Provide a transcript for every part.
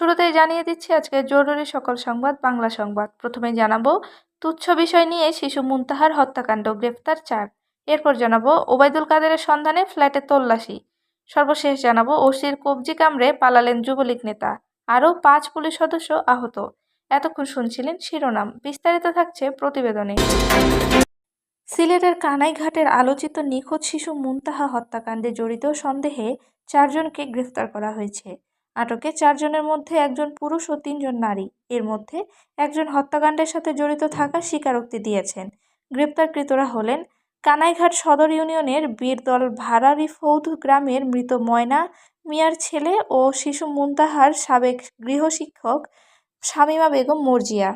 শুরুতেই জানিয়ে দিচ্ছি, আজকে জরুরি সকল সংবাদ, বাংলা সংবাদ। প্রথমে জানাব, তুচ্ছ বিষয় নিয়ে শিশু মুনতাহার হত্যাকাণ্ড, গ্রেফতার চার। এরপর জানাব, ওবায়দুল কাদেরের সন্ধানে ফ্ল্যাটে তল্লাশি। সর্বশেষ জানাব, ওসির কবজি কামড়ে পালালেন যুবলীগ নেতা। আরও পাঁচ পুলিশ সদস্য আহত। এতক্ষণ শুনছিলেন শিরোনাম। বিস্তারিত থাকছে প্রতিবেদনে। সিলেটের কানাইঘাটের আলোচিত নিখোঁজ শিশু মুনতাহা হত্যাকাণ্ডে জড়িত সন্দেহে চারজনকে গ্রেফতার করা হয়েছে। আটকে চারজনের মধ্যে একজন পুরুষ ও তিনজন নারী। এর মধ্যে একজন হত্যাকাণ্ডের সাথে জড়িত থাকার স্বীকারোক্তি দিয়েছেন। গ্রেপ্তারকৃতরা হলেন কানাইঘাট সদর ইউনিয়নের বীরদল ভাড়ারি ফৌদ গ্রামের মৃত ময়না মিয়ার ছেলে ও শিশু মুনতাহার সাবেক গৃহশিক্ষক শামীমা বেগম মর্জিয়া।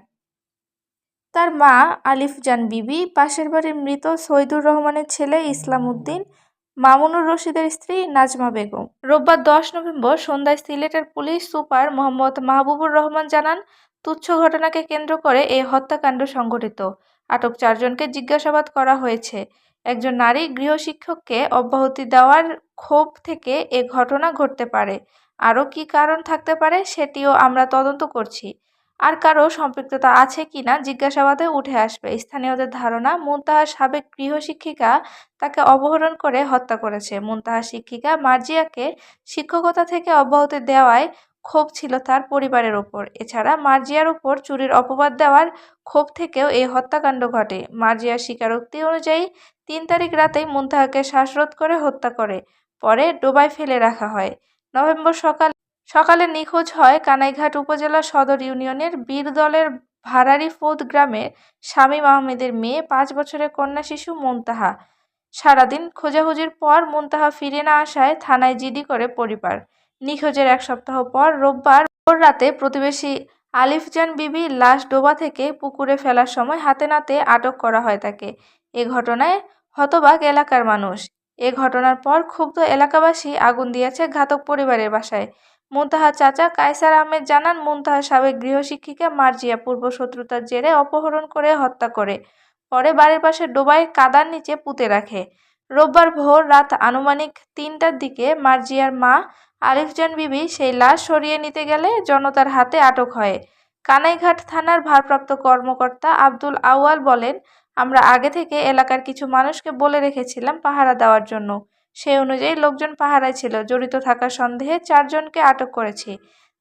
তার মা আলিফ জান বিবি, পাশের বাড়ির মৃত সৈদুর রহমানের ছেলে ইসলাম উদ্দিন মামুনুর রশিদের স্ত্রী নাজমা বেগম। রোববার দশ নভেম্বর সন্ধ্যায় সিলেটের পুলিশ সুপার মোহাম্মদ মাহবুবুর রহমান জানান, তুচ্ছ ঘটনাকে কেন্দ্র করে এই হত্যাকাণ্ড সংঘটিত। আটক চারজনকে জিজ্ঞাসাবাদ করা হয়েছে। একজন নারী গৃহশিক্ষককে অব্যাহতি দেওয়ার ক্ষোভ থেকে এ ঘটনা ঘটতে পারে। আরও কী কারণ থাকতে পারে সেটিও আমরা তদন্ত করছি। আর কারও সম্পৃক্ততা আছে কিনা জিজ্ঞাসাবাদে উঠে আসবে। স্থানীয়দের ধারণা, মুনতাহার সাবেক গৃহশিক্ষিকা তাকে অপহরণ করে হত্যা করেছে। মুনতাহার শিক্ষিকা মার্জিয়াকে শিক্ষকতা থেকে অব্যাহতি দেওয়ায় ক্ষোভ ছিল তার পরিবারের ওপর। এছাড়া মার্জিয়ার উপর চুরির অপবাদ দেওয়ার ক্ষোভ থেকেও এই হত্যাকাণ্ড ঘটে। মার্জিয়ার স্বীকারোক্তি অনুযায়ী তিন তারিখ রাতেই মুনতাহাকে শ্বাসরোধ করে হত্যা করে, পরে ডোবায় ফেলে রাখা হয়। নভেম্বর সকাল সকালে নিখোঁজ হয় কানাইঘাট উপজেলা সদর ইউনিয়নের বীরদলের ভাড়ারি ফৌদ গ্রামের শামীম আহমেদের মেয়ে, পাঁচ বছরের কন্যা শিশু মুনতাহা। সারাদিন খোঁজাখুঁজির পর মুনতাহা ফিরে না আসায় থানায় জিডি করে পরিবার। নিখোঁজের এক সপ্তাহ পর রোববার ভোর রাতে প্রতিবেশী আলিফজান বিবি লাশ ডোবা থেকে পুকুরে ফেলার সময় হাতে নাতে আটক করা হয় তাকে। এ ঘটনায় হতবাক এলাকার মানুষ। এ ঘটনার পর ক্ষুব্ধ এলাকাবাসী আগুন দিয়েছে ঘাতক পরিবারের বাসায়। মুনতাহা চাচা, কায়সার আহমেদ জানান, মুনতাহা সাবেক গৃহশিক্ষিকা মার্জিয়া পূর্ব শত্রুতার জেরে অপহরণ করে হত্যা করে, পরে বাড়ির পাশে ডোবায় কাদার নিচে পুঁতে রাখে। রোববার ভোর রাত আনুমানিক তিনটার দিকে মার্জিয়ার মা আলিফজান বিবি সেই লাশ সরিয়ে নিতে গেলে জনতার হাতে আটক হয়। কানাইঘাট থানার ভারপ্রাপ্ত কর্মকর্তা আব্দুল আউয়াল বলেন, আমরা আগে থেকে এলাকার কিছু মানুষকে বলে রেখেছিলাম পাহারা দেওয়ার জন্য। সেই অনুযায়ী লোকজন পাহারায় ছিল, জড়িত থাকার সন্দেহে চারজনকে আটক করেছে।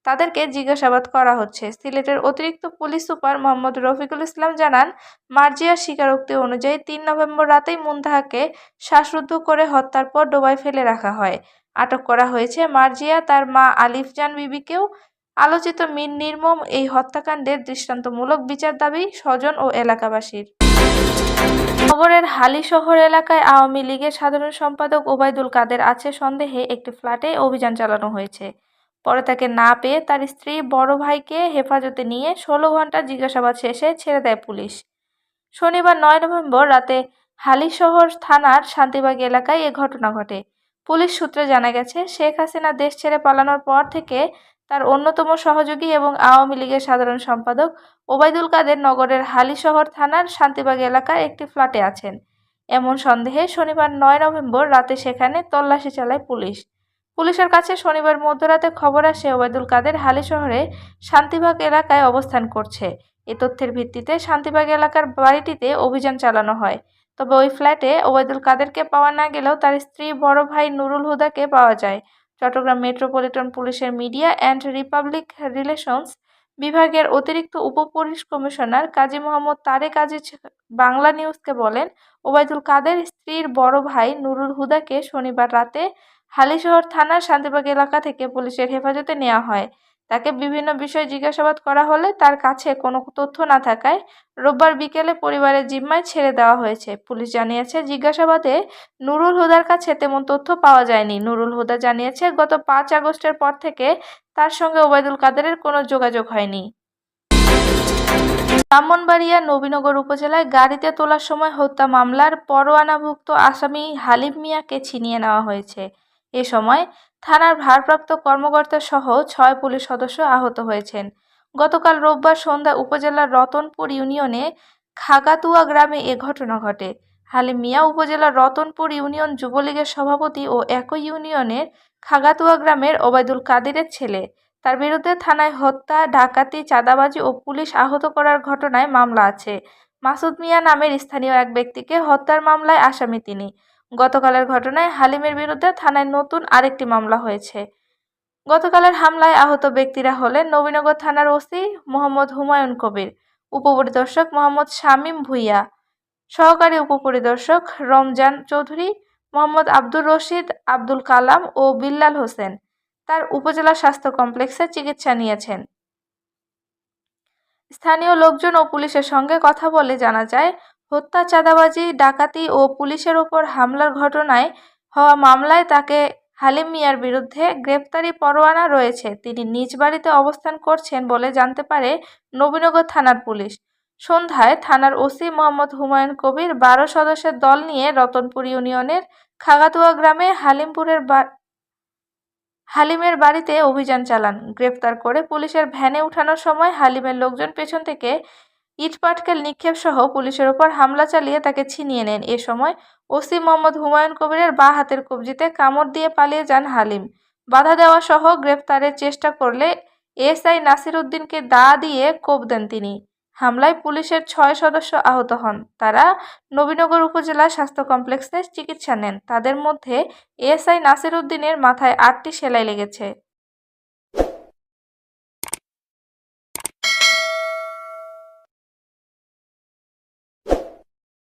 তাদেরকে জিজ্ঞাসাবাদ করা হচ্ছে। সিলেটের অতিরিক্ত পুলিশ সুপার মোহাম্মদ রফিকুল ইসলাম জানান, মার্জিয়ার স্বীকারোক্তি অনুযায়ী তিন নভেম্বর রাতেই মুন্তাহাকে শ্বাসরুদ্ধ করে হত্যার পর ডোবায় ফেলে রাখা হয়। আটক করা হয়েছে মার্জিয়া, তার মা আলিফ জান বিবিকেও। আলোচিত মিন নির্মম এই হত্যাকাণ্ডের দৃষ্টান্তমূলক বিচার দাবি স্বজন ও এলাকাবাসীর। নগরের হালিশহর এলাকায় আওয়ামী লীগের সাধারণ সম্পাদক ওবায়দুল কাদের আছে সন্দেহে একটি ফ্ল্যাটে অভিযান চালানো হয়েছে। পরে তাকে না পেয়ে তার স্ত্রী বড় ভাইকে হেফাজতে নিয়ে ষোলো ঘণ্টা জিজ্ঞাসাবাদ শেষে ছেড়ে দেয় পুলিশ। শনিবার নয় নভেম্বর রাতে হালিশহর থানার শান্তিবাগ এলাকায় এ ঘটনা ঘটে। পুলিশ সূত্রে জানা গেছে, শেখ হাসিনা দেশ ছেড়ে পালানোর পর থেকে তার অন্যতম সহযোগী এবং আওয়ামী লীগের সাধারণ সম্পাদক ওবায়দুল কাদের নগরের হালিশহর থানার শান্তিবাগ এলাকার একটি ফ্ল্যাটে আছেন। এমন সন্দেহে শনিবার নয় নভেম্বর রাতে সেখানে তল্লাশি চালায় পুলিশ। পুলিশের কাছে শনিবার মধ্যরাতে খবর আসে ওবায়দুল কাদের হালিশহরে শান্তিবাগ এলাকায় অবস্থান করছে। এ তথ্যের ভিত্তিতে শান্তিবাগ এলাকার বাড়িটিতে অভিযান চালানো হয়। তবে ওই ফ্ল্যাটে ওবায়দুল কাদেরকে পাওয়া না গেলেও তার স্ত্রী বড় ভাই নুরুল হুদাকে পাওয়া যায়। চট্টগ্রাম মেট্রোপলিটন পুলিশের মিডিয়া অ্যান্ড রিপাবলিক রিলেশনস বিভাগের অতিরিক্ত উপপুলিশ কমিশনার কাজী মোহাম্মদ তারেক আজিজ বাংলা নিউজকে বলেন, ওবায়দুল কাদের স্ত্রীর বড় ভাই নুরুল হুদাকে শনিবার রাতে হালিশহর থানার শান্তিবাগ এলাকা থেকে পুলিশের হেফাজতে নেওয়া হয়। তাকে বিভিন্ন বিষয়ে জিজ্ঞাসাবাদ করা হলে তার কাছে কোনো তথ্য না থাকায় রোববার বিকেলে পরিবারের জিম্মায় ছেড়ে দেওয়া হয়েছে। পুলিশ জানিয়েছে, জিজ্ঞাসাবাদে নুরুল হুদার কাছে তেমন তথ্য পাওয়া যায়নি। নুরুল হুদা জানিয়েছে, গত পাঁচ আগস্টের পর থেকে তার সঙ্গে ওবায়দুল কাদেরের কোনো যোগাযোগ হয়নি। ব্রাহ্মণবাড়িয়া নবীনগর উপজেলায় গাড়িতে তোলার সময় হত্যা মামলার পরোয়ানাভুক্ত আসামি হালিম মিয়াকে ছিনিয়ে নেওয়া হয়েছে। এ সময় থানার ভারপ্রাপ্ত কর্মকর্তা সহ ছয় পুলিশ সদস্য আহত হয়েছেন। গতকাল রোববার সন্ধ্যা উপজেলার রতনপুর ইউনিয়নে খাগাতুয়া গ্রামে এ ঘটনা ঘটে। হালিম মিয়া উপজেলার রতনপুর ইউনিয়ন যুবলীগের সভাপতি ও একই ইউনিয়নের খাগাতুয়া গ্রামের ওবায়দুল কাদিরের ছেলে। তার বিরুদ্ধে থানায় হত্যা, ডাকাতি, চাঁদাবাজি ও পুলিশ আহত করার ঘটনায় মামলা আছে। মাসুদ মিয়া নামের স্থানীয় এক ব্যক্তিকে হত্যার মামলায় আসামি তিনি। গতকালের ঘটনায় হালিমের বিরুদ্ধে থানায় নতুন আরেকটি মামলা হয়েছে। গতকালের হামলায় আহত ব্যক্তিরা হলেন নবীনগর থানার ওসি মোহাম্মদ হুমায়ুন কবির, উপপরিদর্শক মোহাম্মদ শামীম ভুইয়া, সহকারী উপপরিদর্শক রমজান চৌধুরী, মোহাম্মদ আব্দুর রশিদ, আব্দুল কালাম ও বিল্লাল হোসেন তার উপজেলা স্বাস্থ্য কমপ্লেক্সে চিকিৎসা নিয়েছেন। স্থানীয় লোকজন ও পুলিশের সঙ্গে কথা বলে জানা যায় হত্যা, চাঁদাবাজি, ডাকাতি ও পুলিশের ওপর হামলার ঘটনায় হওয়া মামলায় তাকে হালিম মিয়ার বিরুদ্ধে গ্রেপ্তারি পরোয়ানা রয়েছে। তিনি নিজ বাড়িতে অবস্থান করছেন বলে জানতে পারে নবীনগর থানার পুলিশ। সন্ধ্যায় থানার ওসি মোহাম্মদ হুমায়ুন কবির বারো সদস্যের দল নিয়ে রতনপুর ইউনিয়নের খাগাতুয়া গ্রামে হালিমপুরের হালিমের বাড়িতে অভিযান চালান। গ্রেপ্তার করে পুলিশের ভ্যানে উঠানোর সময় হালিমের লোকজন পেছন থেকে ইটপাটকেল নিক্ষেপ সহ পুলিশের ওপর হামলা চালিয়ে তাকে ছিনিয়ে নেন। এ সময় ওসি মোহাম্মদ হুমায়ুন কবিরের বা হাতের কবজিতে কামড় দিয়ে পালিয়ে যান হালিম। বাধা দেওয়া সহ গ্রেপ্তারের চেষ্টা করলে এসআই নাসির উদ্দিনকে দা দিয়ে কোপ দেন তিনি। হামলায় পুলিশের ছয় সদস্য আহত হন। তারা নবীনগর উপজেলা স্বাস্থ্য কমপ্লেক্সে চিকিৎসা নেন। তাদের মধ্যে এএসআই নাসির উদ্দিনের মাথায় আটটি সেলাই লেগেছে।